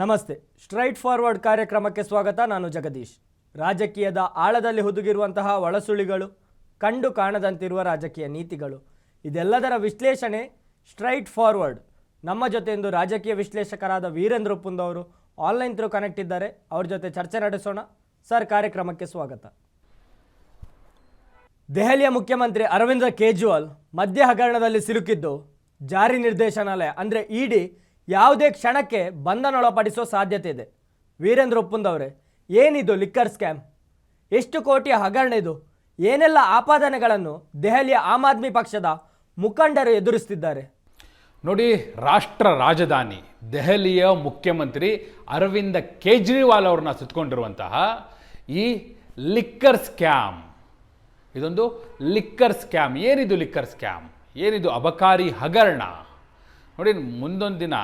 ನಮಸ್ತೆ. Straight forward ಕಾರ್ಯಕ್ರಮಕ್ಕೆ ಸ್ವಾಗತ. ನಾನು ಜಗದೀಶ್. ರಾಜಕೀಯದ ಆಳದಲ್ಲಿ ಹುದುಗಿರುವಂತಹ ಒಳಸುಳಿಗಳು, ಕಂಡು ಕಾಣದಂತಿರುವ ರಾಜಕೀಯ ನೀತಿಗಳು, ಇದೆಲ್ಲದರ ವಿಶ್ಲೇಷಣೆ ಸ್ಟ್ರೈಟ್ ಫಾರ್ವರ್ಡ್. ನಮ್ಮ ಜೊತೆ ಇಂದು ರಾಜಕೀಯ ವಿಶ್ಲೇಷಕರಾದ ವೀರೇಂದ್ರ ಪುಂದ್ ಅವರು ಆನ್ಲೈನ್ ಥ್ರೂ ಕನೆಕ್ಟ್ ಇದ್ದಾರೆ. ಅವ್ರ ಜೊತೆ ಚರ್ಚೆ ನಡೆಸೋಣ. ಸರ್, ಕಾರ್ಯಕ್ರಮಕ್ಕೆ ಸ್ವಾಗತ. ದೆಹಲಿಯ ಮುಖ್ಯಮಂತ್ರಿ ಅರವಿಂದ ಕೇಜ್ರಿವಾಲ್ ಮದ್ಯ ಹಗರಣದಲ್ಲಿ ಸಿಲುಕಿದ್ದು ಜಾರಿ ನಿರ್ದೇಶನಾಲಯ, ಅಂದರೆ ಇಡಿ ಯಾವುದೇ ಕ್ಷಣಕ್ಕೆ ಬಂಧನೊಳಪಡಿಸೋ ಸಾಧ್ಯತೆ ಇದೆ. ವೀರೇಂದ್ರ ಒಪ್ಪುಂದವರೇ, ಏನಿದು ಲಿಕ್ಕರ್ ಸ್ಕ್ಯಾಮ್ ಎಷ್ಟು ಕೋಟಿಯ ಹಗರಣ ಇದು? ಏನೆಲ್ಲ ಆಪಾದನೆಗಳನ್ನು ದೆಹಲಿಯ ಆಮ್ ಆದ್ಮಿ ಪಕ್ಷದ ಮುಖಂಡರು ಎದುರಿಸ್ತಿದ್ದಾರೆ? ನೋಡಿ, ರಾಷ್ಟ್ರ ರಾಜಧಾನಿ ದೆಹಲಿಯ ಮುಖ್ಯಮಂತ್ರಿ ಅರವಿಂದ ಕೇಜ್ರಿವಾಲ್ ಅವ್ರನ್ನ ಸುತ್ತಕೊಂಡಿರುವಂತಹ ಈ ಲಿಕ್ಕರ್ ಸ್ಕ್ಯಾಮ್ ಇದೊಂದು ಲಿಕ್ಕರ್ ಸ್ಕ್ಯಾಮ್ ಏನಿದು ಲಿಕ್ಕರ್ ಸ್ಕ್ಯಾಮ್ ಏನಿದು ಅಬಕಾರಿ ಹಗರಣ? ನೋಡಿ, ಮುಂದೊಂದು ದಿನ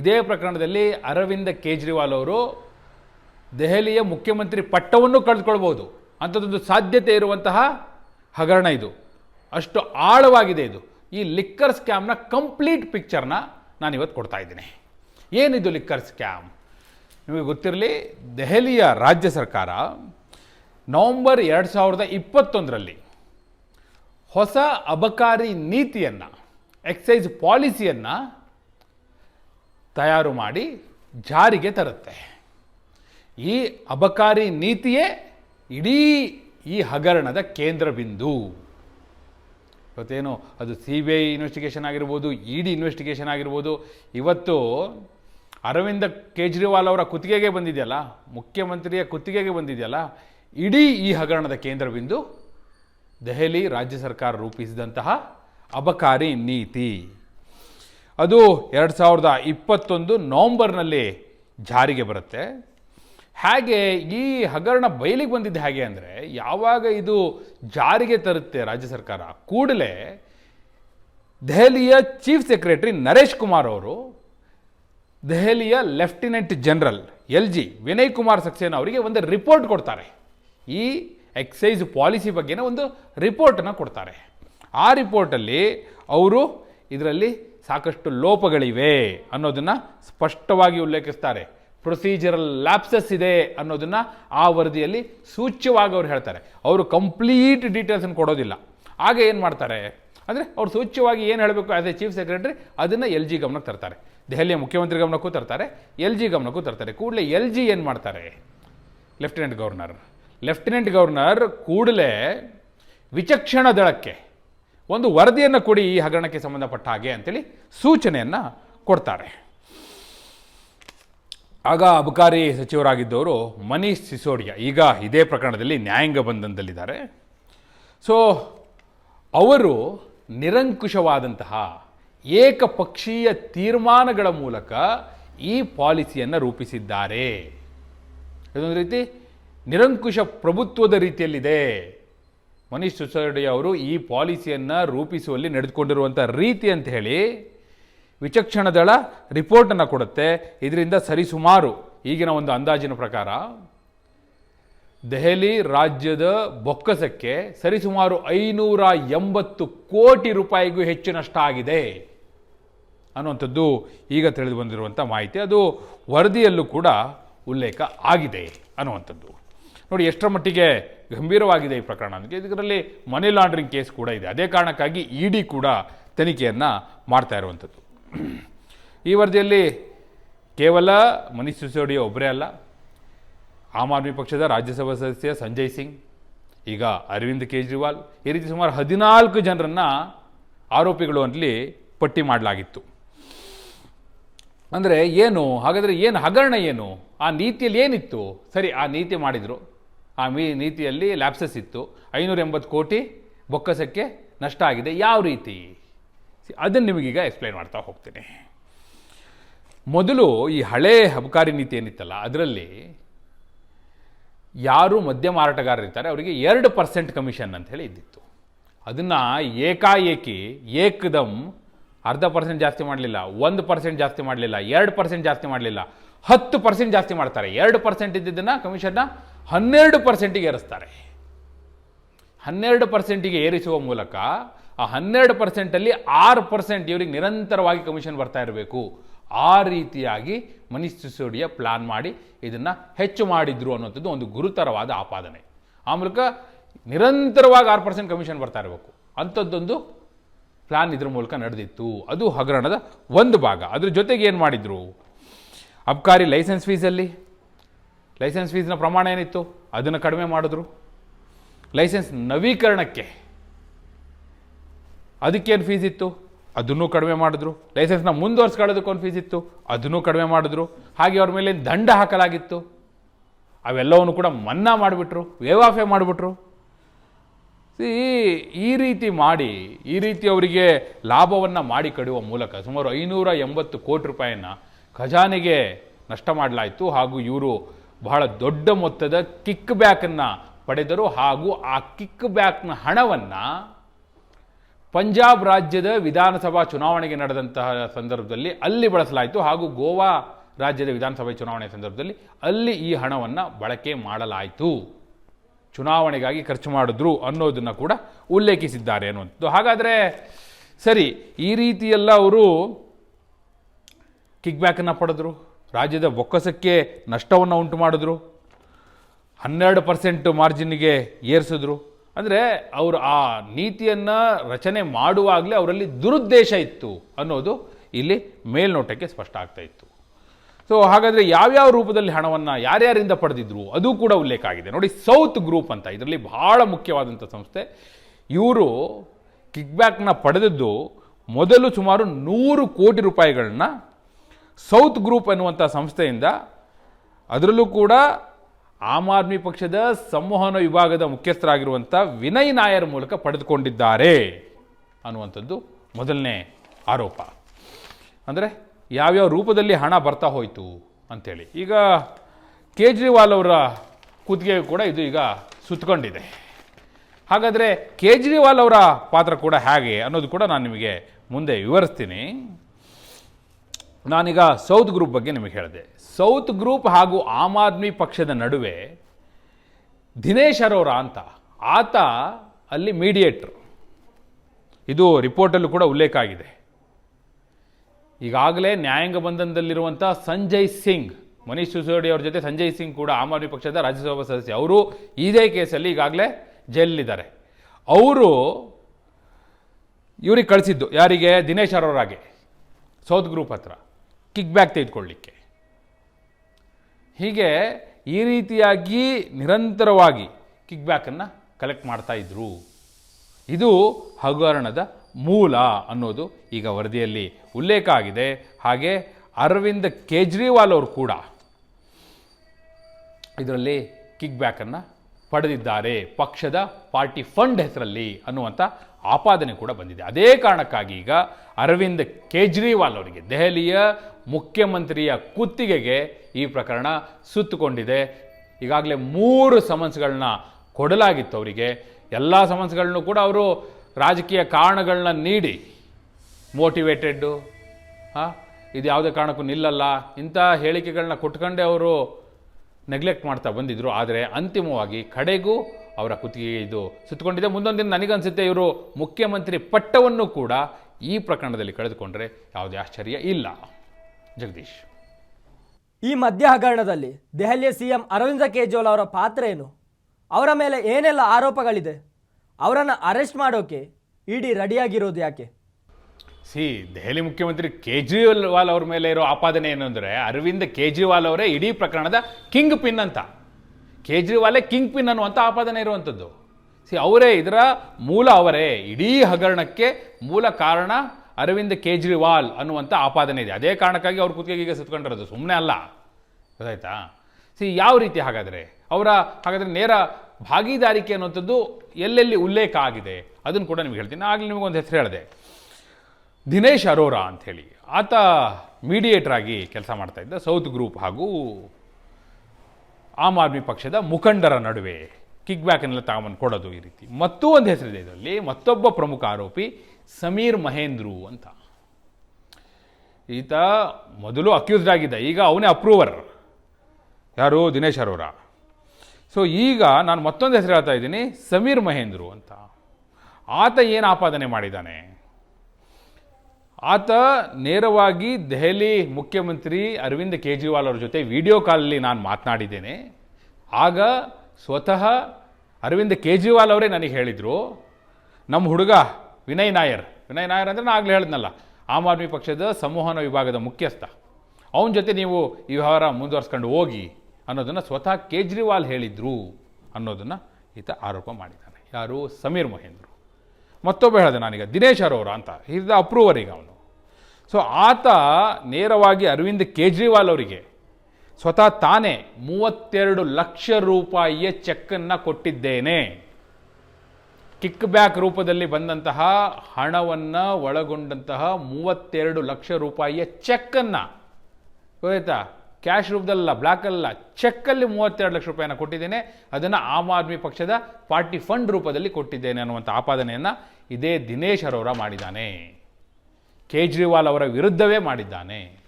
ಇದೇ ಪ್ರಕರಣದಲ್ಲಿ ಅರವಿಂದ ಕೇಜ್ರಿವಾಲ್ ಅವರು ದೆಹಲಿಯ ಮುಖ್ಯಮಂತ್ರಿ ಪಟ್ಟವನ್ನು ಕಳೆದುಕೊಳ್ಬೋದು ಅಂಥದ್ದೊಂದು ಸಾಧ್ಯತೆ ಇರುವಂತಹ ಹಗರಣ ಇದು. ಅಷ್ಟು ಆಳವಾಗಿದೆ ಇದು. ಈ ಲಿಕ್ಕರ್ ಸ್ಕ್ಯಾಮ್ನ ಕಂಪ್ಲೀಟ್ ಪಿಕ್ಚರ್ನ ನಾನು ಇವತ್ತು ಕೊಡ್ತಾ ಇದ್ದೀನಿ. ಏನಿದು ಲಿಕ್ಕರ್ ಸ್ಕ್ಯಾಮ್? ನಿಮಗೆ ಗೊತ್ತಿರಲಿ, ದೆಹಲಿಯ ರಾಜ್ಯ ಸರ್ಕಾರ ನವಂಬರ್ ಎರಡು ಸಾವಿರದ ಇಪ್ಪತ್ತೊಂದರಲ್ಲಿ ಹೊಸ ಅಬಕಾರಿ ನೀತಿಯನ್ನು ಎಕ್ಸೈಸ್ ಪಾಲಿಸಿಯನ್ನು ತಯಾರು ಮಾಡಿ ಜಾರಿಗೆ ತರುತ್ತೆ. ಈ ಅಬಕಾರಿ ನೀತಿಯೇ ಇಡೀ ಈ ಹಗರಣದ ಕೇಂದ್ರ ಬಿಂದು ಇವತ್ತೇನು, ಅದು ಸಿ ಬಿ ಐ ಇನ್ವೆಸ್ಟಿಗೇಷನ್ ಆಗಿರ್ಬೋದು ಇ ಡಿ ಇನ್ವೆಸ್ಟಿಗೇಷನ್ ಆಗಿರ್ಬೋದು, ಇವತ್ತು ಅರವಿಂದ ಕೇಜ್ರಿವಾಲ್ ಅವರ ಕುತ್ತಿಗೆಗೆ ಬಂದಿದೆಯಲ್ಲ, ಮುಖ್ಯಮಂತ್ರಿಯ ಕುತ್ತಿಗೆಗೆ ಬಂದಿದೆಯಲ್ಲ, ಇಡೀ ಈ ಹಗರಣದ ಕೇಂದ್ರ ಬಿಂದು ದೆಹಲಿ ರಾಜ್ಯ ಸರ್ಕಾರ ರೂಪಿಸಿದಂತಹ ಅಬಕಾರಿ ನೀತಿ. ಅದು ಎರಡು ಸಾವಿರದ ಇಪ್ಪತ್ತೊಂದು ನವಂಬರ್ನಲ್ಲಿ ಜಾರಿಗೆ ಬರುತ್ತೆ. ಹಾಗೆ ಈ ಹಗರಣ ಬಯಲಿಗೆ ಬಂದಿದ್ದು ಹೇಗೆ ಅಂದರೆ, ಯಾವಾಗ ಇದು ಜಾರಿಗೆ ತರುತ್ತೆ ರಾಜ್ಯ ಸರ್ಕಾರ, ಕೂಡಲೇ ದೆಹಲಿಯ ಚೀಫ್ ಸೆಕ್ರೆಟರಿ ನರೇಶ್ ಕುಮಾರ್ ಅವರು, ದೆಹಲಿಯ lieutenant general L G Vinay Kumar Saxena ಅವರಿಗೆ ಒಂದು ರಿಪೋರ್ಟ್ ಕೊಡ್ತಾರೆ. ಈ ಎಕ್ಸೈಸ್ ಪಾಲಿಸಿ ಬಗ್ಗೆನೇ ಒಂದು ರಿಪೋರ್ಟನ್ನು ಕೊಡ್ತಾರೆ. ಆ ರಿಪೋರ್ಟಲ್ಲಿ ಅವರು ಇದರಲ್ಲಿ ಸಾಕಷ್ಟು ಲೋಪಗಳಿವೆ ಅನ್ನೋದನ್ನು ಸ್ಪಷ್ಟವಾಗಿ ಉಲ್ಲೇಖಿಸ್ತಾರೆ. ಪ್ರೊಸೀಜರಲ್ ಲ್ಯಾಪ್ಸಸ್ ಇದೆ ಅನ್ನೋದನ್ನು ಆ ವರದಿಯಲ್ಲಿ ಸೂಚ್ಯವಾಗಿ ಅವ್ರು ಹೇಳ್ತಾರೆ. ಅವರು ಕಂಪ್ಲೀಟ್ ಡೀಟೇಲ್ಸನ್ನು ಕೊಡೋದಿಲ್ಲ. ಆಗ ಏನು ಮಾಡ್ತಾರೆ? ಅಂದರೆ ಅವ್ರು ಸೂಚ್ಯವಾಗಿ ಏನು ಹೇಳಬೇಕು ಆ್ಯಸ್ ಎ ಚೀಫ್ ಸೆಕ್ರೆಟರಿ ಅದನ್ನು ಎಲ್ ಜಿ ಗಮನಕ್ಕೆ ತರ್ತಾರೆ. ದೆಹಲಿಯ ಮುಖ್ಯಮಂತ್ರಿ ಗಮನಕ್ಕೂ ತರ್ತಾರೆ ಎಲ್ ಜಿ ಗಮನಕ್ಕೂ ತರ್ತಾರೆ. ಕೂಡಲೇ ಎಲ್ ಜಿ ಏನು ಮಾಡ್ತಾರೆ? ಲೆಫ್ಟಿನೆಂಟ್ ಗವರ್ನರ್ ಲೆಫ್ಟಿನೆಂಟ್ ಗವರ್ನರ್ ಕೂಡಲೇ ವಿಚಕ್ಷಣ ದಳಕ್ಕೆ ಒಂದು ವರದಿಯನ್ನು ಕೊಡಿ ಈ ಹಗರಣಕ್ಕೆ ಸಂಬಂಧಪಟ್ಟ ಹಾಗೆ ಅಂತೇಳಿ ಸೂಚನೆಯನ್ನು ಕೊಡ್ತಾರೆ. ಆಗ ಅಬಕಾರಿ ಸಚಿವರಾಗಿದ್ದವರು ಮನೀಶ್ ಸಿಸೋಡಿಯಾ, ಈಗ ಇದೇ ಪ್ರಕರಣದಲ್ಲಿ ನ್ಯಾಯಾಂಗ ಬಂಧನದಲ್ಲಿದ್ದಾರೆ. ಸೊ ಅವರು ನಿರಂಕುಶವಾದಂತಹ ಏಕಪಕ್ಷೀಯ ತೀರ್ಮಾನಗಳ ಮೂಲಕ ಈ ಪಾಲಿಸಿಯನ್ನು ರೂಪಿಸಿದ್ದಾರೆ. ಇದೊಂದು ರೀತಿ ನಿರಂಕುಶ ಪ್ರಭುತ್ವದ ರೀತಿಯಲ್ಲಿದೆ. ಮನೀಶ್ ಸಿಸೋಡಿಯಾ ಅವರು ಈ ಪಾಲಿಸಿಯನ್ನು ರೂಪಿಸುವಲ್ಲಿ ನಡೆದುಕೊಂಡಿರುವಂಥ ರೀತಿ ಅಂತ ಹೇಳಿ ವಿಚಕ್ಷಣ ದಳ ರಿಪೋರ್ಟನ್ನು ಕೊಡುತ್ತೆ. ಇದರಿಂದ ಸರಿಸುಮಾರು ಈಗಿನ ಒಂದು ಅಂದಾಜಿನ ಪ್ರಕಾರ ದೆಹಲಿ ರಾಜ್ಯದ ಬೊಕ್ಕಸಕ್ಕೆ ಸರಿಸುಮಾರು ಐನೂರ ಎಂಬತ್ತು ಕೋಟಿ ರೂಪಾಯಿಗೂ ಹೆಚ್ಚು ನಷ್ಟ ಆಗಿದೆ ಅನ್ನುವಂಥದ್ದು ಈಗ ತಿಳಿದು ಬಂದಿರುವಂಥ ಮಾಹಿತಿ. ಅದು ವರದಿಯಲ್ಲೂ ಕೂಡ ಉಲ್ಲೇಖ ಆಗಿದೆ ಅನ್ನುವಂಥದ್ದು. ನೋಡಿ, ಎಷ್ಟರ ಮಟ್ಟಿಗೆ ಗಂಭೀರವಾಗಿದೆ ಈ ಪ್ರಕರಣ. ಅಂದರೆ ಇದರಲ್ಲಿ ಮನಿ ಲಾಂಡ್ರಿಂಗ್ ಕೇಸ್ ಕೂಡ ಇದೆ. ಅದೇ ಕಾರಣಕ್ಕಾಗಿ ಇ ಡಿ ಕೂಡ ತನಿಖೆಯನ್ನು ಮಾಡ್ತಾ ಇರುವಂಥದ್ದು. ಈ ವರದಿಯಲ್ಲಿ ಕೇವಲ ಮನೀಶ್ ಸಿಸೋಡಿಯಾ ಒಬ್ಬರೇ ಅಲ್ಲ, ಆಮ್ ಆದ್ಮಿ ಪಕ್ಷದ ರಾಜ್ಯಸಭಾ ಸದಸ್ಯ ಸಂಜಯ್ ಸಿಂಗ್, ಈಗ ಅರವಿಂದ್ ಕೇಜ್ರಿವಾಲ್, ಈ ರೀತಿ ಸುಮಾರು ಹದಿನಾಲ್ಕು ಜನರನ್ನು ಆರೋಪಿಗಳು ಅಂತಲಿ ಪಟ್ಟಿ ಮಾಡಲಾಗಿತ್ತು. ಅಂದರೆ ಏನು? ಹಾಗಾದರೆ ಏನು ಹಗರಣ ಏನು? ಆ ನೀತಿಯಲ್ಲಿ ಏನಿತ್ತು? ಸರಿ, ಆ ನೀತಿ ಮಾಡಿದರು. ಆ ಮೀ, ನೀತಿಯಲ್ಲಿ ಲ್ಯಾಪ್ಸಸ್ ಇತ್ತು. ಐನೂರ ಎಂಬತ್ತು ಕೋಟಿ ಬೊಕ್ಕಸಕ್ಕೆ ನಷ್ಟ ಆಗಿದೆ. ಯಾವ ರೀತಿ? ಅದನ್ನು ನಿಮಗೀಗ ಎಕ್ಸ್ಪ್ಲೈನ್ ಮಾಡ್ತಾ ಹೋಗ್ತೀನಿ. ಮೊದಲು ಈ ಹಳೇ ಅಬಕಾರಿ ನೀತಿ ಏನಿತ್ತಲ್ಲ, ಅದರಲ್ಲಿ ಯಾರು ಮದ್ಯ ಮಾರಾಟಗಾರರಿರ್ತಾರೆ ಅವರಿಗೆ ಎರಡು ಪರ್ಸೆಂಟ್ ಕಮಿಷನ್ ಅಂತ ಹೇಳಿ ಇದ್ದಿತ್ತು. ಅದನ್ನು ಏಕಾಏಕಿ, ಏಕದಮ್ ಅರ್ಧ ಪರ್ಸೆಂಟ್ ಜಾಸ್ತಿ ಮಾಡಲಿಲ್ಲ, ಒಂದು ಪರ್ಸೆಂಟ್ ಜಾಸ್ತಿ ಮಾಡಲಿಲ್ಲ, ಎರಡು ಪರ್ಸೆಂಟ್ ಜಾಸ್ತಿ ಮಾಡಲಿಲ್ಲ, ಹತ್ತು ಪರ್ಸೆಂಟ್ ಜಾಸ್ತಿ ಮಾಡ್ತಾರೆ. ಎರಡು ಪರ್ಸೆಂಟ್ ಇದ್ದಿದ್ದನ್ನು ಕಮಿಷನ್ನ ಹನ್ನೆರಡು ಪರ್ಸೆಂಟಿಗೆ ಏರಿಸ್ತಾರೆ. ಹನ್ನೆರಡು ಪರ್ಸೆಂಟಿಗೆ ಏರಿಸುವ ಮೂಲಕ ಆ ಹನ್ನೆರಡು ಪರ್ಸೆಂಟಲ್ಲಿ ಆರು ಪರ್ಸೆಂಟ್ ಇವರಿಗೆ ನಿರಂತರವಾಗಿ ಕಮಿಷನ್ ಬರ್ತಾ ಇರಬೇಕು. ಆ ರೀತಿಯಾಗಿ ಮನೀಶ್ ಸಿಸೋಡಿಯಾ ಪ್ಲಾನ್ ಮಾಡಿ ಇದನ್ನು ಹೆಚ್ಚು ಮಾಡಿದ್ರು ಅನ್ನೋಂಥದ್ದು ಒಂದು ಗುರುತರವಾದ ಆಪಾದನೆ. ಆ ಮೂಲಕ ನಿರಂತರವಾಗಿ ಆರು ಪರ್ಸೆಂಟ್ ಕಮಿಷನ್ ಬರ್ತಾ ಇರಬೇಕು. ಅಂಥದ್ದೊಂದು ಪ್ಲಾನ್ ಇದ್ರ ಮೂಲಕ ನಡೆದಿತ್ತು. ಅದು ಹಗರಣದ ಒಂದು ಭಾಗ. ಅದ್ರ ಜೊತೆಗೆ ಏನು ಮಾಡಿದ್ರು? ಅಬ್ಕಾರಿ ಲೈಸೆನ್ಸ್ ಫೀಸಲ್ಲಿ ಲೈಸೆನ್ಸ್ ಫೀಸ್ನ ಪ್ರಮಾಣ ಏನಿತ್ತು? ಅದನ್ನು ಕಡಿಮೆ ಮಾಡಿದ್ರು. ಲೈಸೆನ್ಸ್ ನವೀಕರಣಕ್ಕೆ ಅದಕ್ಕೇನು ಫೀಸ್ ಇತ್ತು? ಅದನ್ನೂ ಕಡಿಮೆ ಮಾಡಿದ್ರು. ಲೈಸೆನ್ಸ್ನ ಮುಂದುವರ್ಸ್ಕೊಳ್ಳೋದಕ್ಕೊಂದು ಫೀಸ್ ಇತ್ತು? ಅದನ್ನೂ ಕಡಿಮೆ ಮಾಡಿದ್ರು. ಹಾಗೆ ಅವ್ರ ಮೇಲೆ ದಂಡ ಹಾಕಲಾಗಿತ್ತು. ಅವೆಲ್ಲವನ್ನು ಕೂಡ ಮನ್ನಾ ಮಾಡಿಬಿಟ್ರು ವೇವಾಫೆ ಮಾಡಿಬಿಟ್ರು. ಈ ಈ ರೀತಿ ಮಾಡಿ, ಈ ರೀತಿ ಅವರಿಗೆ ಲಾಭವನ್ನು ಮಾಡಿ ಕಡಿಯುವ ಮೂಲಕ ಸುಮಾರು ಐನೂರ ಎಂಬತ್ತು ಕೋಟಿ ರೂಪಾಯಿಯನ್ನು ಖಜಾನೆಗೆ ನಷ್ಟ ಮಾಡಲಾಯಿತು. ಹಾಗೂ ಇವರು ಬಹಳ ದೊಡ್ಡ ಮೊತ್ತದ ಕಿಕ್ ಬ್ಯಾಕನ್ನು ಪಡೆದರು. ಹಾಗೂ ಆ ಕಿಕ್ ಬ್ಯಾಕ್ನ ಹಣವನ್ನು ಪಂಜಾಬ್ ರಾಜ್ಯದ ವಿಧಾನಸಭಾ ಚುನಾವಣೆಗೆ ನಡೆದಂತಹ ಸಂದರ್ಭದಲ್ಲಿ ಅಲ್ಲಿ ಬಳಸಲಾಯಿತು. ಹಾಗೂ ಗೋವಾ ರಾಜ್ಯದ ವಿಧಾನಸಭೆ ಚುನಾವಣೆ ಸಂದರ್ಭದಲ್ಲಿ ಅಲ್ಲಿ ಈ ಹಣವನ್ನು ಬಳಕೆ ಮಾಡಲಾಯಿತು. ಚುನಾವಣೆಗಾಗಿ ಖರ್ಚು ಮಾಡಿದ್ರು ಅನ್ನೋದನ್ನು ಕೂಡ ಉಲ್ಲೇಖಿಸಿದ್ದಾರೆ ಅನ್ನುವಂಥದ್ದು. ಹಾಗಾದರೆ ಸರಿ, ಈ ರೀತಿಯೆಲ್ಲ ಅವರು ಕಿಕ್ ಬ್ಯಾಕನ್ನು ಪಡೆದ್ರು. ರಾಜ್ಯದ ಬೊಕ್ಕಸಕ್ಕೆ ನಷ್ಟವನ್ನು ಉಂಟು ಮಾಡಿದ್ರು. ಹನ್ನೆರಡು ಪರ್ಸೆಂಟ್ ಮಾರ್ಜಿನ್ಗೆ ಏರಿಸಿದ್ರು. ಅಂದರೆ ಅವರು ಆ ನೀತಿಯನ್ನು ರಚನೆ ಮಾಡುವಾಗಲೇ ಅವರಲ್ಲಿ ದುರುದ್ದೇಶ ಇತ್ತು ಅನ್ನೋದು ಇಲ್ಲಿ ಮೇಲ್ನೋಟಕ್ಕೆ ಸ್ಪಷ್ಟ ಆಗ್ತಾ ಇತ್ತು. ಸೊ ಹಾಗಾದರೆ ಯಾವ್ಯಾವ ರೂಪದಲ್ಲಿ ಹಣವನ್ನು ಯಾರ್ಯಾರಿಂದ ಪಡೆದಿದ್ರು ಅದು ಕೂಡ ಉಲ್ಲೇಖ ಆಗಿದೆ. ನೋಡಿ, ಸೌತ್ ಗ್ರೂಪ್ ಅಂತ, ಇದರಲ್ಲಿ ಬಹಳ ಮುಖ್ಯವಾದಂಥ ಸಂಸ್ಥೆ. ಇವರು ಕಿಕ್ಬ್ಯಾಕ್ನ ಪಡೆದದ್ದು ಮೊದಲು ಸುಮಾರು ನೂರು ಕೋಟಿ ರೂಪಾಯಿಗಳನ್ನ ಸೌತ್ ಗ್ರೂಪ್ ಎನ್ನುವಂಥ ಸಂಸ್ಥೆಯಿಂದ ಅದರಲ್ಲೂ ಕೂಡ ಆಮ್ ಆದ್ಮಿ ಪಕ್ಷದ ಸಂವಹನ ವಿಭಾಗದ ಮುಖ್ಯಸ್ಥರಾಗಿರುವಂಥ ವಿನಯ್ ನಾಯರ್ ಮೂಲಕ ಪಡೆದುಕೊಂಡಿದ್ದಾರೆ ಅನ್ನುವಂಥದ್ದು ಮೊದಲನೇ ಆರೋಪ. ಅಂದರೆ ಯಾವ್ಯಾವ ರೂಪದಲ್ಲಿ ಹಣ ಬರ್ತಾ ಹೋಯಿತು ಅಂಥೇಳಿ ಈಗ ಕೇಜ್ರಿವಾಲ್ ಅವರ ಕುತ್ತಿಗೆ ಕೂಡ ಇದು ಈಗ ಸುತ್ತಕೊಂಡಿದೆ. ಹಾಗಾದರೆ ಕೇಜ್ರಿವಾಲ್ ಅವರ ಪಾತ್ರ ಕೂಡ ಹೇಗೆ ಅನ್ನೋದು ಕೂಡ ನಾನು ನಿಮಗೆ ಮುಂದೆ ವಿವರಿಸ್ತೀನಿ. ನಾನೀಗ ಸೌತ್ ಗ್ರೂಪ್ ಬಗ್ಗೆ ನಿಮಗೆ ಹೇಳಿದೆ. ಸೌತ್ ಗ್ರೂಪ್ ಹಾಗೂ ಆಮ್ ಆದ್ಮಿ ಪಕ್ಷದ ನಡುವೆ ದಿನೇಶ್ ಅರೋರ ಅಂತ ಆತ ಅಲ್ಲಿ ಮೀಡಿಯೇಟ್ರು. ಇದು ರಿಪೋರ್ಟಲ್ಲೂ ಕೂಡ ಉಲ್ಲೇಖ ಆಗಿದೆ. ಈಗಾಗಲೇ ನ್ಯಾಯಾಂಗ ಬಂಧನದಲ್ಲಿರುವಂಥ ಸಂಜಯ್ ಸಿಂಗ್, ಮನೀಶ್ ಸಿಸೋಡಿ ಅವ್ರ ಜೊತೆ ಸಂಜಯ್ ಸಿಂಗ್ ಕೂಡ ಆಮ್ ಆದ್ಮಿ ಪಕ್ಷದ ರಾಜ್ಯಸಭಾ ಸದಸ್ಯ. ಅವರು ಇದೇ ಕೇಸಲ್ಲಿ ಈಗಾಗಲೇ ಜೈಲಲ್ಲಿದ್ದಾರೆ ಅವರು ಇವ್ರಿಗೆ ಕಳಿಸಿದ್ದು ಯಾರಿಗೆ? ದಿನೇಶ್ ಅರೋರಾಗೆ, ಸೌತ್ ಗ್ರೂಪ್ ಹತ್ರ. ಕಿಕ್ ಬ್ಯಾಕ್ ತೆಗೆದುಕೊಳ್ಳಿಕ್ಕೆ. ಹೀಗೆ ಈ ರೀತಿಯಾಗಿ ನಿರಂತರವಾಗಿ ಕಿಕ್ ಬ್ಯಾಕನ್ನು ಕಲೆಕ್ಟ್ ಮಾಡ್ತಾ ಇದ್ರು. ಇದು ಹಗರಣದ ಮೂಲ ಅನ್ನೋದು ಈಗ ವರದಿಯಲ್ಲಿ ಉಲ್ಲೇಖ ಆಗಿದೆ. ಹಾಗೆ ಅರವಿಂದ್ ಕೇಜ್ರಿವಾಲ್ ಅವರು ಕೂಡ ಇದರಲ್ಲಿ ಕಿಕ್ ಬ್ಯಾಕನ್ನು ಪಡೆದಿದ್ದಾರೆ. ಪಕ್ಷದ ಪಾರ್ಟಿ ಫಂಡ್ ಹೆಸರಲ್ಲಿ ಅನ್ನುವಂಥ ಆಪಾದನೆ ಕೂಡ ಬಂದಿದೆ. ಅದೇ ಕಾರಣಕ್ಕಾಗಿ ಈಗ ಅರವಿಂದ್ ಕೇಜ್ರಿವಾಲ್ ಅವರಿಗೆ ದೆಹಲಿಯ ಮುಖ್ಯಮಂತ್ರಿಯ ಕುತ್ತಿಗೆಗೆ ಈ ಪ್ರಕರಣ ಸುತ್ತುಕೊಂಡಿದೆ. ಈಗಾಗಲೇ ಮೂರು ಸಮನ್ಸ್ಗಳನ್ನ ಕೊಡಲಾಗಿತ್ತು ಅವರಿಗೆ. ಎಲ್ಲ ಸಮನ್ಸ್ಗಳನ್ನು ಕೂಡ ಅವರು ರಾಜಕೀಯ ಕಾರಣಗಳನ್ನ ನೀಡಿ ಮೋಟಿವೇಟೆಡ್ಡು. ಹಾಂ, ಇದು ಯಾವುದೇ ಕಾರಣಕ್ಕೂ ನಿಲ್ಲಲ್ಲ. ಇಂಥ ಹೇಳಿಕೆಗಳನ್ನ ಕೊಟ್ಕೊಂಡೇ ಅವರು ನೆಗ್ಲೆಕ್ಟ್ ಮಾಡ್ತಾ ಬಂದಿದ್ದರು ಆದರೆ ಅಂತಿಮವಾಗಿ ಕಡೆಗೂ ಅವರ ಕುತ್ತಿಗೆ ಇದು ಸುತ್ತಕೊಂಡಿದೆ. ಮುಂದೊಂದು ದಿನ ನನಗನ್ಸುತ್ತೆ ಇವರು ಮುಖ್ಯಮಂತ್ರಿ ಪಟ್ಟವನ್ನು ಕೂಡ ಈ ಪ್ರಕರಣದಲ್ಲಿ ಕಳೆದುಕೊಂಡ್ರೆ ಯಾವುದೇ ಆಶ್ಚರ್ಯ ಇಲ್ಲ. ಜಗದೀಶ್. ಈ ಮಧ್ಯ ಹಗರಣದಲ್ಲಿ ದೆಹಲಿಯ ಸಿಎಂ ಅರವಿಂದ ಕೇಜ್ರಿವಾಲ್ ಅವರ ಪಾತ್ರ ಏನು? ಅವರ ಮೇಲೆ ಏನೆಲ್ಲ ಆರೋಪಗಳಿದೆ? ಅವರನ್ನು ಅರೆಸ್ಟ್ ಮಾಡೋಕೆ ಇಡಿ ರೆಡಿಯಾಗಿರೋದು ಯಾಕೆ? ಸಿ ದೆಹಲಿ ಮುಖ್ಯಮಂತ್ರಿ ಕೇಜ್ರಿವಾಲ್ ಅವ್ರ ಮೇಲೆ ಇರೋ ಆಪಾದನೆ ಏನು ಅಂದರೆ ಅರವಿಂದ್ ಕೇಜ್ರಿವಾಲ್ ಅವರೇ ಇಡೀ ಪ್ರಕರಣದ ಕಿಂಗ್ ಪಿನ್ ಅಂತ. ಕೇಜ್ರಿವಾಲೇ ಕಿಂಗ್ ಪಿನ್ ಅನ್ನುವಂಥ ಆಪಾದನೆ ಇರುವಂಥದ್ದು. ಸಿ, ಅವರೇ ಇದರ ಮೂಲ ಅವರೇ. ಇಡೀ ಹಗರಣಕ್ಕೆ ಮೂಲ ಕಾರಣ ಅರವಿಂದ್ ಕೇಜ್ರಿವಾಲ್ ಅನ್ನುವಂಥ ಆಪಾದನೆ ಇದೆ. ಅದೇ ಕಾರಣಕ್ಕಾಗಿ ಅವ್ರ ಈಗ ಸುತ್ಕೊಂಡಿರೋದು. ಸುಮ್ಮನೆ ಅಲ್ಲ. ಗೊತ್ತಾಯ್ತಾ? ಸಿ, ಯಾವ ರೀತಿ ಹಾಗಾದರೆ? ಅವರ ಹಾಗಾದರೆ ನೇರ ಭಾಗಿದಾರಿಕೆ ಅನ್ನುವಂಥದ್ದು ಎಲ್ಲೆಲ್ಲಿ ಉಲ್ಲೇಖ ಆಗಿದೆ? ಅದನ್ನು ಕೂಡ ನಿಮ್ಗೆ ಹೇಳ್ತೀನಿ. ಆಗಲೇ ನಿಮಗೊಂದು ಹೆಸರು ಹೇಳಿದೆ. ದಿನೇಶ್ ಅರೋರಾ ಅಂಥೇಳಿ. ಆತ ಮೀಡಿಯೇಟರ್ ಆಗಿ ಕೆಲಸ ಮಾಡ್ತಾ ಇದ್ದ ಸೌತ್ ಗ್ರೂಪ್ ಹಾಗೂ ಆಮ್ ಆದ್ಮಿ ಪಕ್ಷದ ಮುಖಂಡರ ನಡುವೆ ಕಿಕ್ ಬ್ಯಾಕನ್ನೆಲ್ಲ ತಗೊಂಬಂದು ಕೊಡೋದು ಈ ರೀತಿ. ಮತ್ತೂ ಒಂದು ಹೆಸರಿದೆ ಇದರಲ್ಲಿ, ಮತ್ತೊಬ್ಬ ಪ್ರಮುಖ ಆರೋಪಿ ಸಮೀರ್ ಮಹೇಂದ್ರು ಅಂತ. ಈತ ಮೊದಲು ಅಕ್ಯೂಸ್ಡ್ ಆಗಿದ್ದ, ಈಗ ಅವನೇ ಅಪ್ರೂವರ್ ಯಾರು? ದಿನೇಶ್ ಅರೋರ. ಸೊ ಈಗ ನಾನು ಮತ್ತೊಂದು ಹೆಸರು ಹೇಳ್ತಾ ಇದ್ದೀನಿ, ಸಮೀರ್ ಮಹೇಂದ್ರು ಅಂತ. ಆತ ಏನು ಆಪಾದನೆ ಮಾಡಿದ್ದಾನೆ? ಆತ ನೇರವಾಗಿ ದೆಹಲಿ ಮುಖ್ಯಮಂತ್ರಿ ಅರವಿಂದ್ ಕೇಜ್ರಿವಾಲ್ ಅವರ ಜೊತೆ ವಿಡಿಯೋ ಕಾಲಲ್ಲಿ ನಾನು ಮಾತನಾಡಿದ್ದೇನೆ. ಆಗ ಸ್ವತಃ ಅರವಿಂದ್ ಕೇಜ್ರಿವಾಲ್ ಅವರೇ ನನಗೆ ಹೇಳಿದರು ನಮ್ಮ ಹುಡುಗ ವಿನಯ್ ನಾಯರ್ ವಿನಯ್ ನಾಯರ್ ಅಂದರೆ ನಾನು ಆಗಲೇ ಹೇಳಿದ್ನಲ್ಲ, ಆಮ್ ಆದ್ಮಿ ಪಕ್ಷದ ಸಂವಹನ ವಿಭಾಗದ ಮುಖ್ಯಸ್ಥ. ಅವನ ಜೊತೆ ನೀವು ಈ ವ್ಯವಹಾರ ಮುಂದುವರ್ಸ್ಕೊಂಡು ಹೋಗಿ, ಅನ್ನೋದನ್ನು ಸ್ವತಃ ಕೇಜ್ರಿವಾಲ್ ಹೇಳಿದ್ರು ಅನ್ನೋದನ್ನು ಈತ ಆರೋಪ ಮಾಡಿದ್ದಾನೆ. ಯಾರು? ಸಮೀರ್ ಮಹೇಂದ್ರು. ಮತ್ತೊಬ್ಬ ಹೇಳಿದೆ ನಾನೀಗ, ದಿನೇಶ್ ಅರೋರ ಅಂತ. ಇದ್ದ ಅಪ್ರೂವರ್ ಈಗ ಅವನು. ಸೊ ಆತ ನೇರವಾಗಿ ಅರವಿಂದ್ ಕೇಜ್ರಿವಾಲ್ ಅವರಿಗೆ ಸ್ವತಃ ತಾನೇ ಮೂವತ್ತೆರಡು ಲಕ್ಷ ರೂಪಾಯಿಯ ಚೆಕ್ಕನ್ನು ಕೊಟ್ಟಿದ್ದೇನೆ. ಕಿಕ್ ಬ್ಯಾಕ್ ರೂಪದಲ್ಲಿ ಬಂದಂತಹ ಹಣವನ್ನು ಒಳಗೊಂಡಂತಹ ಮೂವತ್ತೆರಡು ಲಕ್ಷ ರೂಪಾಯಿಯ ಚೆಕ್ಕನ್ನು. ಗೊತ್ತಾಯ್ತಾ? ಕ್ಯಾಶ್ ರೂಪದಲ್ಲ ಬ್ಲ್ಯಾಕಲ್ಲ ಚೆಕ್ಕಲ್ಲಿ ಮೂವತ್ತೆರಡು ಲಕ್ಷ ರೂಪಾಯಿನ ಕೊಟ್ಟಿದ್ದೇನೆ. ಅದನ್ನು ಆಮ್ ಆದ್ಮಿ ಪಕ್ಷದ ಪಾರ್ಟಿ ಫಂಡ್ ರೂಪದಲ್ಲಿ ಕೊಟ್ಟಿದ್ದೇನೆ ಅನ್ನುವಂಥ ಆಪಾದನೆಯನ್ನು ಇದೇ ದಿನೇಶ್ ಅರೋರ ಮಾಡಿದ್ದಾನೆ. ಕೇಜ್ರಿವಾಲ್ ಅವರ ವಿರುದ್ಧವೇ ಮಾಡಿದ್ದಾನೆ.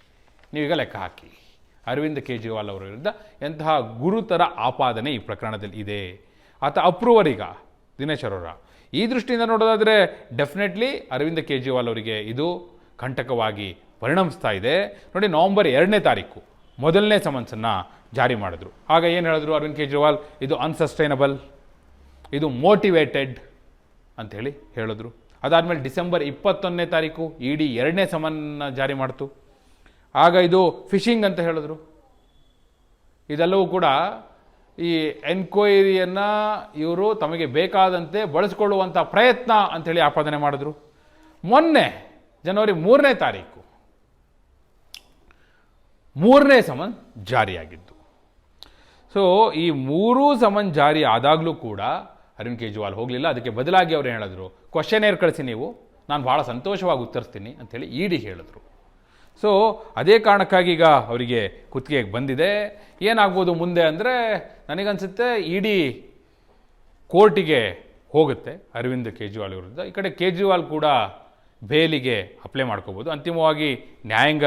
ನೀವೀಗ ಲೆಕ್ಕ ಹಾಕಿ. ಅರವಿಂದ್ ಕೇಜ್ರಿವಾಲ್ ಅವರ ವಿರುದ್ಧ ಎಂತಹ ಗುರುತರ ಆಪಾದನೆ ಈ ಪ್ರಕರಣದಲ್ಲಿ ಇದೆ. ಆತ ಅಪ್ರೂವರ್ ಈಗ ದಿನೇಶ್ ಅರೋರ. ಈ ದೃಷ್ಟಿಯಿಂದ ನೋಡೋದಾದರೆ ಡೆಫಿನೆಟ್ಲಿ ಅರವಿಂದ್ ಕೇಜ್ರಿವಾಲ್ ಅವರಿಗೆ ಇದು ಕಂಟಕವಾಗಿ ಪರಿಣಮಿಸ್ತಾ ಇದೆ. ನೋಡಿ, ನವೆಂಬರ್ ಎರಡನೇ ತಾರೀಕು. ಮೊದಲನೇ ಸಮನ್ಸನ್ನು ಜಾರಿ ಮಾಡಿದ್ರು. ಆಗ ಏನು ಹೇಳಿದ್ರು ಅರವಿಂದ್ ಕೇಜ್ರಿವಾಲ್? ಇದು ಅನ್ಸಸ್ಟೈನಬಲ್ ಇದು ಮೋಟಿವೇಟೆಡ್ ಅಂಥೇಳಿ ಹೇಳಿದ್ರು. ಅದಾದಮೇಲೆ ಡಿಸೆಂಬರ್ ಇಪ್ಪತ್ತೊಂದನೇ ತಾರೀಕು ಇಡಿ ಎರಡನೇ ಸಮನ್ನ ಜಾರಿ ಮಾಡ್ತು. ಆಗ ಇದು ಫಿಶಿಂಗ್ ಅಂತ ಹೇಳಿದ್ರು. ಇದೆಲ್ಲವೂ ಕೂಡ ಈ ಎನ್ಕ್ವೈರಿಯನ್ನು ಇವರು ತಮಗೆ ಬೇಕಾದಂತೆ ಬಳಸಿಕೊಳ್ಳುವಂಥ ಪ್ರಯತ್ನ ಅಂಥೇಳಿ ಆಪಾದನೆ ಮಾಡಿದ್ರು. ಮೊನ್ನೆ, ಜನವರಿ ಮೂರನೇ ತಾರೀಕು ಮೂರನೇ ಸಮನ್ ಜಾರಿಯಾಗಿದ್ದು. ಸೊ ಈ ಮೂರೂ ಸಮನ್ ಜಾರಿ ಆದಾಗಲೂ ಕೂಡ ಅರವಿಂದ್ ಕೇಜ್ರಿವಾಲ್ ಹೋಗಲಿಲ್ಲ. ಅದಕ್ಕೆ ಬದಲಾಗಿ ಅವ್ರು ಹೇಳಿದ್ರು ಏರ್ ಕಳಿಸಿ ನೀವು, ನಾನು ಭಾಳ ಸಂತೋಷವಾಗಿ ಉತ್ತರಿಸ್ತೀನಿ ಅಂಥೇಳಿ ಇಡಿ ಹೇಳಿದ್ರು. ಸೊ ಅದೇ ಕಾರಣಕ್ಕಾಗಿ ಈಗ ಅವರಿಗೆ ಕುತ್ತಿಗೆಗೆ ಬಂದಿದೆ. ಏನಾಗ್ಬೋದು ಮುಂದೆ ಅಂದರೆ ನನಗನ್ಸುತ್ತೆ ಇಡಿ ಕೋರ್ಟಿಗೆ ಹೋಗುತ್ತೆ ಅರವಿಂದ್ ಕೇಜ್ರಿವಾಲ್ ವಿರುದ್ಧ. ಈ ಕಡೆ ಕೇಜ್ರಿವಾಲ್ ಕೂಡ ಬೇಲಿಗೆ ಅಪ್ಲೈ ಮಾಡ್ಕೋಬೋದು. ಅಂತಿಮವಾಗಿ ನ್ಯಾಯಾಂಗ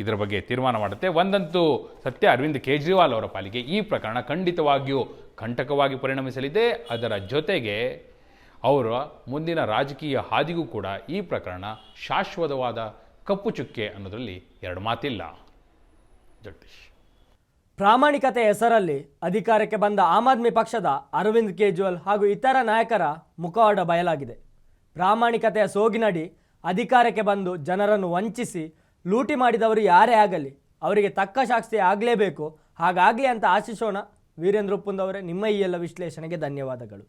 ಇದರ ಬಗ್ಗೆ ತೀರ್ಮಾನ ಮಾಡುತ್ತೆ. ಒಂದಂತೂ ಸತ್ಯ, ಅರವಿಂದ್ ಕೇಜ್ರಿವಾಲ್ ಅವರ ಪಾಲಿಗೆ ಈ ಪ್ರಕರಣ ಖಂಡಿತವಾಗಿಯೂ ಕಂಟಕವಾಗಿ ಪರಿಣಮಿಸಲಿದೆ. ಅದರ ಜೊತೆಗೆ ಅವರ ಮುಂದಿನ ರಾಜಕೀಯ ಹಾದಿಗೂ ಕೂಡ ಈ ಪ್ರಕರಣ ಶಾಶ್ವತವಾದ ಕಪ್ಪು ಚುಕ್ಕೆ ಅನ್ನೋದರಲ್ಲಿ ಎರಡು ಮಾತಿಲ್ಲ. ಜಗದೀಶ್. ಪ್ರಾಮಾಣಿಕತೆ ಹೆಸರಲ್ಲಿ ಅಧಿಕಾರಕ್ಕೆ ಬಂದ ಆಮ್ ಆದ್ಮಿ ಪಕ್ಷದ ಅರವಿಂದ್ ಕೇಜ್ರಿವಾಲ್ ಹಾಗೂ ಇತರ ನಾಯಕರ ಮುಖವಾಡ ಬಯಲಾಗಿದೆ. ಪ್ರಾಮಾಣಿಕತೆಯ ಸೋಗಿನಡಿ ಅಧಿಕಾರಕ್ಕೆ ಬಂದು ಜನರನ್ನು ವಂಚಿಸಿ ಲೂಟಿ ಮಾಡಿದವರು ಯಾರೇ ಆಗಲಿ, ಅವರಿಗೆ ತಕ್ಕ ಶಾಸ್ತಿ ಆಗಲೇಬೇಕು. ಹಾಗಾಗಲಿ ಅಂತ ಆಶಿಸೋಣ. ವೀರೇಂದ್ರ ಉಪ್ಪುಂದವರೇ, ನಿಮ್ಮ ಈ ಎಲ್ಲ ವಿಶ್ಲೇಷಣೆಗೆ ಧನ್ಯವಾದಗಳು.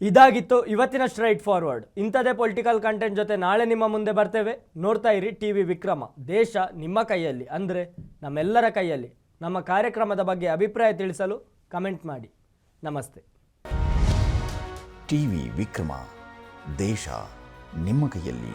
ಇದಾಗಿತ್ತು ಇವತ್ತಿನ ಸ್ಟ್ರೈಟ್ ಫಾರ್ವರ್ಡ್ ಇಂಥದೇ ಪೊಲಿಟಿಕಲ್ ಕಂಟೆಂಟ್ ಜೊತೆ ನಾಳೆ ನಿಮ್ಮ ಮುಂದೆ ಬರ್ತೇವೆ. ನೋಡ್ತಾ ಇರಿ ಟಿ ವಿ ವಿಕ್ರಮ. ದೇಶ ನಿಮ್ಮ ಕೈಯಲ್ಲಿ, ಅಂದರೆ ನಮ್ಮೆಲ್ಲರ ಕೈಯಲ್ಲಿ. ನಮ್ಮ ಕಾರ್ಯಕ್ರಮದ ಬಗ್ಗೆ ಅಭಿಪ್ರಾಯ ತಿಳಿಸಲು ಕಮೆಂಟ್ ಮಾಡಿ. ನಮಸ್ತೆ. T V Vikrama. ದೇಶ ನಿಮ್ಮ ಕೈಯಲ್ಲಿ.